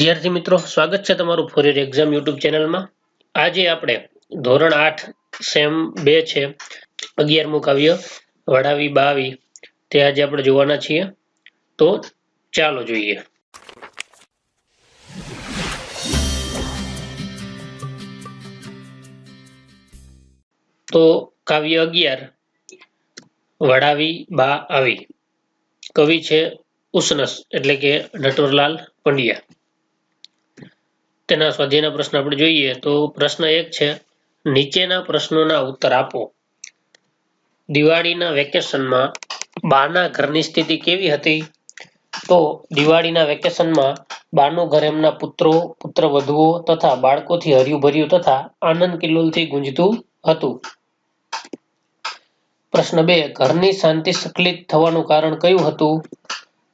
વિદ્યાર્થી મિત્રો, સ્વાગત છે તમારું ફોરિયર એક્ઝામ યુટ્યુબ ચેનલમાં. આજે આપણે ધોરણ આઠ, સેમ બે છે, અગિયારમું કાવ્ય, વડાવી બાવી, તે આજે આપણે જોવાના છીએ. તો ચાલો જોઈએ. તો કાવ્ય અગિયાર, વડાવી બા આવી. કવિ છે ઉસનસ એટલે કે નટવરલાલ પંડ્યા. તેના સ્વાધ્યાયના પ્રશ્ન આપણે જોઈએ તો પ્રશ્ન એક છે, નીચેના પ્રશ્નોના ઉત્તર આપો. દિવાળીના વેકેશનમાં બાના ઘરની સ્થિતિ કેવી હતી? તો દિવાળીના વેકેશનમાં બાનું ઘર એમના પુત્રો પુત્ર વધુઓ તથા બાળકોથી હર્યું ભર્યું તથા આનંદ કિલ્લોલથી ગુંજતું હતું. પ્રશ્ન બે, ઘરની શાંતિ સંકલિત થવાનું કારણ કયું હતું?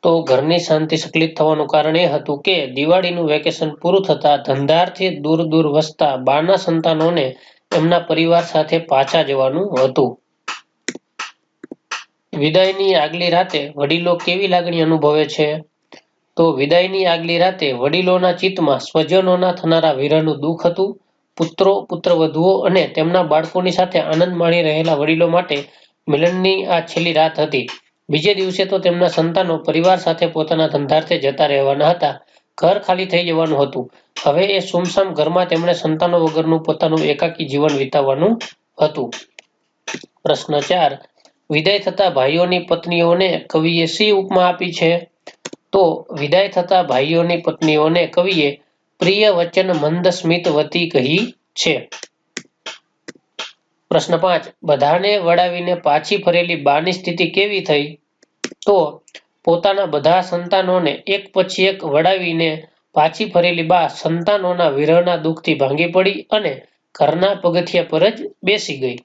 તો ઘરની શાંતિ સંકલિત થવાનું કારણ એ હતું કે દિવાળીનું વેકેશન પૂરું થતા ધંધારથી દૂર દૂર વસતા બાના સંતાનોને એમના પરિવાર સાથે પાછા જવાનું હતું. વિદાયની આગલી રાતે વડીલો કેવી લાગણી અનુભવે છે? તો વિદાયની આગલી રાતે વડીલોના ચિત્તમાં સ્વજનોના થનારા વિરહનું દુઃખ હતું. પુત્રો, પુત્રવધુઓ અને તેમના બાળકોની સાથે આનંદ માણી રહેલા વડીલો માટે મિલનની આ છેલ્લી રાત હતી. બીજે દિવસે તો તેમના સંતાનો પરિવાર સાથે પોતાના ધંધાર્થે જતા રહેવાના હતા. ઘર ખાલી થઈ જવાનું હતું. હવે એ સુમસામ ઘરમાં તેમણે સંતાનો વગરનું પોતાનું એકાકી જીવન વિતાવવાનું હતું. પ્રશ્ન ચાર, વિદાય થતા ભાઈઓની પત્નીઓને કવિએ શી ઉપમા આપી છે? તો, વિદાય થતા ભાઈઓની પત્નીઓને કવિએ, પ્રિય વચન મંદ સ્મિત વતી કહી છે. પ્રશ્ન પાંચ બધાને વડાવીને પાછી ફરેલી બાની સ્થિતિ કેવી થઈ? તો પોતાના બધા સંતાનોને એક પછી એક વડાવીને પાછી ફરેલી બા સંતાનોના વિરહના દુઃખથી ભાંગી પડી અને ઘરના પગથિયા પર જ બેસી ગઈ.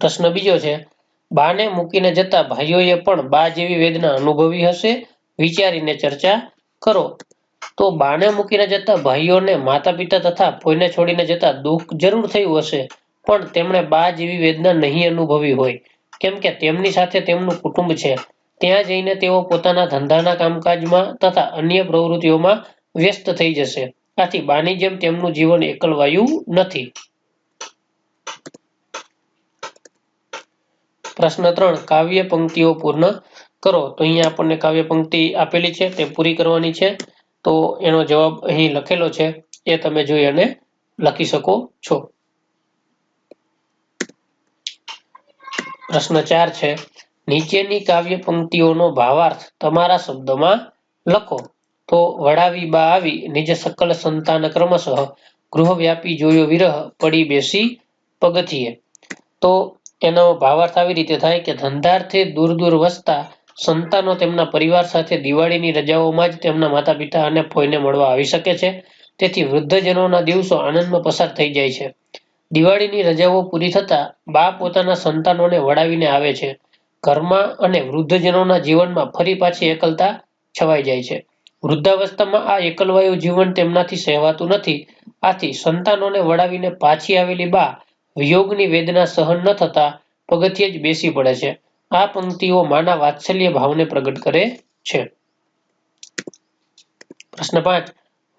પ્રશ્ન બીજો છે, બાને મૂકીને જતા ભાઈઓએ પણ બા જેવી વેદના અનુભવી હશે? વિચારીને ચર્ચા કરો. તો બાને મૂકીને જતા ભાઈઓને માતા પિતા તથા કોઈને છોડીને જતા દુઃખ જરૂર થયું હશે? પણ તેમણે બા જેવી વેદના નહીં અનુભવી હોય. કેમ કે તેમની સાથે તેમનું કુટુંબ છે. ત્યાં જઈને તેઓ પોતાના ધંધાના કામકાજમાં તથા અન્ય પ્રવૃત્તિઓમાં વ્યસ્ત થઈ જશે. આથી બાની જેમ તેમનું જીવન એકલવાયું નથી. પ્રશ્ન ત્રણ, કાવ્ય પંક્તિઓ પૂર્ણ કરો. તો અહીંયા આપણને કાવ્ય પંક્તિ આપેલી છે, તે પૂરી કરવાની છે. તો એનો જવાબ અહીં લખેલો છે. એ તમે જોઈ અને લખી શકો છો. પ્રશ્ન ચાર છે, નીચેની કાવ્ય પંક્તિઓનો ભાવાર્થ તમારા શબ્દોમાં લખો. તો વડાવી બા આવી નિજ સકલ સંતાન ક્રમશઃ ગૃહવ્યાપી જોયો વિરહ પડી બેસી પગથિયે. તો એનો ભાવાર્થ આવી રીતે થાય કે ધંધાર્થે દૂર દૂર વસતા સંતાનો તેમના પરિવાર સાથે દિવાળીની રજાઓમાં જ તેમના માતા પિતા અને ફોઈને મળવા આવી શકે છે. તેથી વૃદ્ધજનોના દિવસો આનંદમાં પસાર થઈ જાય છે. દિવાળીની રજાઓ પૂરી થતા બા પોતાના સંતાનોને વડાવીને આવે છે. ઘરમાં અને વૃદ્ધજનોના જીવનમાં ફરી પાછી એકલતા છવાઈ જાય છે. વૃદ્ધાવસ્થામાં આ એકલવાયુ જીવન તેમનાથી સહેવાતું નથી. આથી સંતાનોને વડાવીને પાછી આવેલી બા વિયોગની વેદના સહન ન થતા પગથિયે જ બેસી પડે છે. આ પંક્તિઓ માના વાત્સલ્ય ભાવને પ્રગટ કરે છે. પ્રશ્ન પાંચ.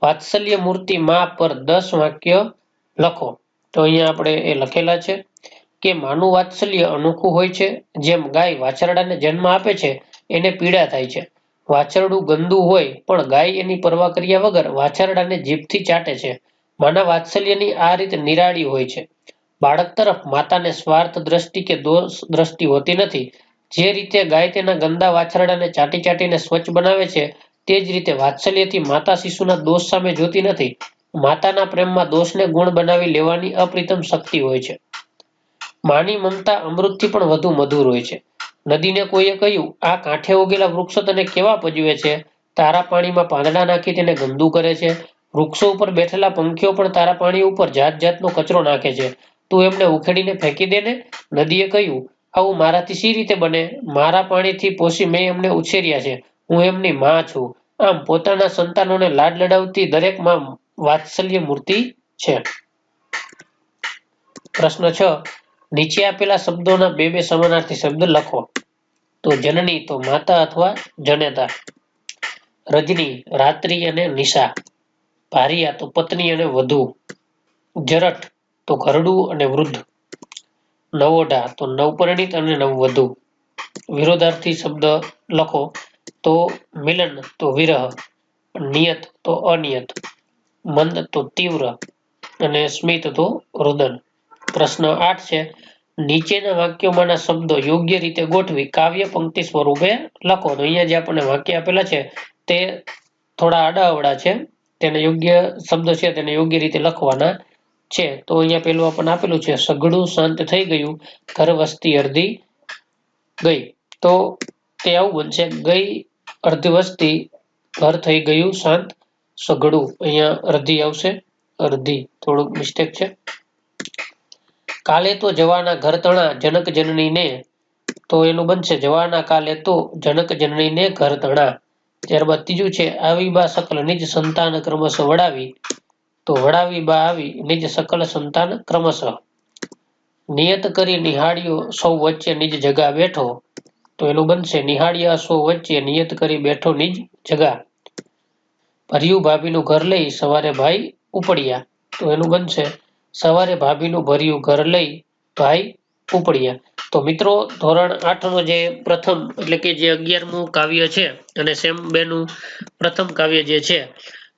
વાત્સલ્ય મૂર્તિ મા પર દસ વાક્ય લખો. તો અહીંયા આપણે એ લખેલા છે કે માનું વાત્સલ્ય અનોખું હોય છે, જેમ ગાય વાછરડાને જન્મ આપે છે, એને પીડા થાય છે. વાછરડું ગંદુ હોય, પણ ગાય એની પરવા કર્યા વગર વાછરડાને જીભથી ચાટે છે. માના વાત્સલ્યની આ રીત નિરાળી હોય છે. બાળક તરફ માતાને સ્વાર્થ દ્રષ્ટિ કે દોષ દ્રષ્ટિ હોતી નથી. જે રીતે ગાય તેના ગંદા વાછરડાને ચાટી ચાટીને સ્વચ્છ બનાવે છે, તે જ રીતે વાત્સલ્યથી માતા શિશુના દોષ સામે જોતી નથી. માતાના પ્રેમમાં દોષને ગુણ બનાવી લેવાની અપ્રિતમ શક્તિ હોય છે. માની મમતા અમૃતથી પણ વધુ મધુર હોય છે. નદીને કોઈએ કહ્યું, આ કાંઠે ઉગેલા વૃક્ષો તને કેવા પજવે છે? તારા પાણીમાં પાંદડા નાખી તેને ગંદુ કરે છે. વૃક્ષો ઉપર બેઠેલા પંખીઓ પણ તારા પાણી ઉપર જાત જાતનો કચરો નાખે છે. તું એમને ઉખેડીને ફેંકી દે ને? નદીએ કહ્યું, આવું મારાથી સી રીતે બને? મારા પાણીથી પોષી મેં એમને ઉછેર્યા છે. હું એમની માં છું. આમ પોતાના સંતાનોને લાડ લડાવતી દરેકમાં વાત્સલ્ય મૂર્તિ છે. પ્રશ્ન છ, નીચે આપેલા શબ્દોના બે બે સમાનાર્થી શબ્દ લખો. તો જનની, તો માતા અથવા જનેતા. રજની, રાત્રિ અને નિશા. ભારિયા તો પત્ની અને વધુ. જરઠ, તો ઘરડું અને વૃદ્ધ. નવોઢા, તો નવપરિણીત અને નવવધુ. વિરોધાર્થી શબ્દ લખો, તો મિલન, તો વિરહ. નિયત, તો અનિયત. મંદ તો તીવ્ર અને સ્મિત તો રુદન. પ્રશ્ન આઠ છે, નીચેના વાક્યોમાંના શબ્દો યોગ્ય રીતે ગોઠવી કાવ્ય પંક્તિ સ્વરૂપે લખો. તો અહીંયા જે આપણને વાક્ય આપેલા છે, તે થોડા આડાઅવળા છે. તેને યોગ્ય શબ્દ છે, તેને યોગ્ય રીતે લખવાના છે. તો અહીંયા પેલું આપણને આપેલું છે, સઘળું શાંત થઈ ગયું, ઘર વસ્તી અડધી ગઈ. તો તે આવું બનશે, ગઈ અર્ધ વસ્તી ઘર થઈ ગયું, શાંત સઘળું અહીંયા અડધી આવશે. અડધી થોડુંક મિસ્ટેક છે. કાલે તો જવાના ઘર તણા જનક જનનીને, તો એનું બનશે. જવાના કાલે તો જનક જનનીને ઘર તણા ત્યારબાદ ત્રીજું છે, આવી બા સકલ નિજ સંતાન ક્રમશ વડાવી. તો વડાવી બા આવી નિજ સકલ સંતાન ક્રમશ. નિયત કરી નિહાળ્યો સૌ વચ્ચે નિજ જગા બેઠો. તો એનું બનશે, નિહાળ્યા સૌ વચ્ચે નિયત કરી બેઠો નિજ જગા. ભર્યું ભાભીનું ઘર લઈ સવારે ભાઈ ઉપડ્યા. તો એનું બનશે. સવારે ભાભીનું ભર્યું ઘર લઈ ભાઈ ઉપડ્યા. તો મિત્રો, ધોરણ આઠનો જે પ્રથમ એટલે કે જે અગિયારમું કાવ્ય છે અને સેમ બે નું પ્રથમ કાવ્ય જે છે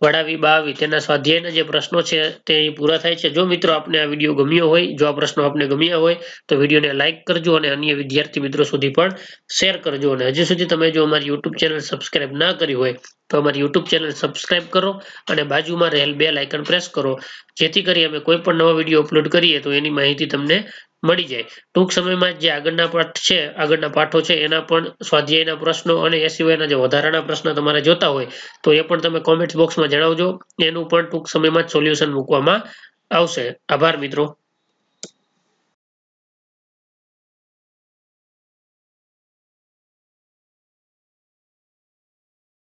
વડાવી બાવી, તેના સ્વાધ્યાયના જે પ્રશ્નો છે તે અહીં પૂરા થાય છે. જો મિત્રો આપને આ વીડિયો ગમ્યો હોય, જો આ પ્રશ્નો આપને ગમ્યા હોય, તો વિડીયોને લાઇક કરજો અને અન્ય વિદ્યાર્થી મિત્રો સુધી પણ શેર કરજો. અને હજી સુધી તમે જો અમારી યુટ્યુબ ચેનલ સબસ્ક્રાઇબ ના કરી હોય, તો અમારી યુટ્યુબ ચેનલ સબસ્ક્રાઇબ કરો અને બાજુમાં રહેલ બે લાઇકન પ્રેસ કરો. જેથી કરી અમે કોઈ પણ નવો વીડિયો અપલોડ કરીએ તો એની માહિતી તમને મળી જાય. ટૂંક સમયમાં જે આગળના પાઠ છે, આગળના પાઠો છે, એના પણ સ્વાધ્યાયના પ્રશ્નો અને એ સિવાયના જે વધારાના પ્રશ્નો તમારે જોતા હોય, તો એ પણ તમે કોમેન્ટ બોક્સમાં જણાવજો. એનું પણ ટૂંક સમયમાં જ સોલ્યુશન મૂકવામાં આવશે. આભાર મિત્રો.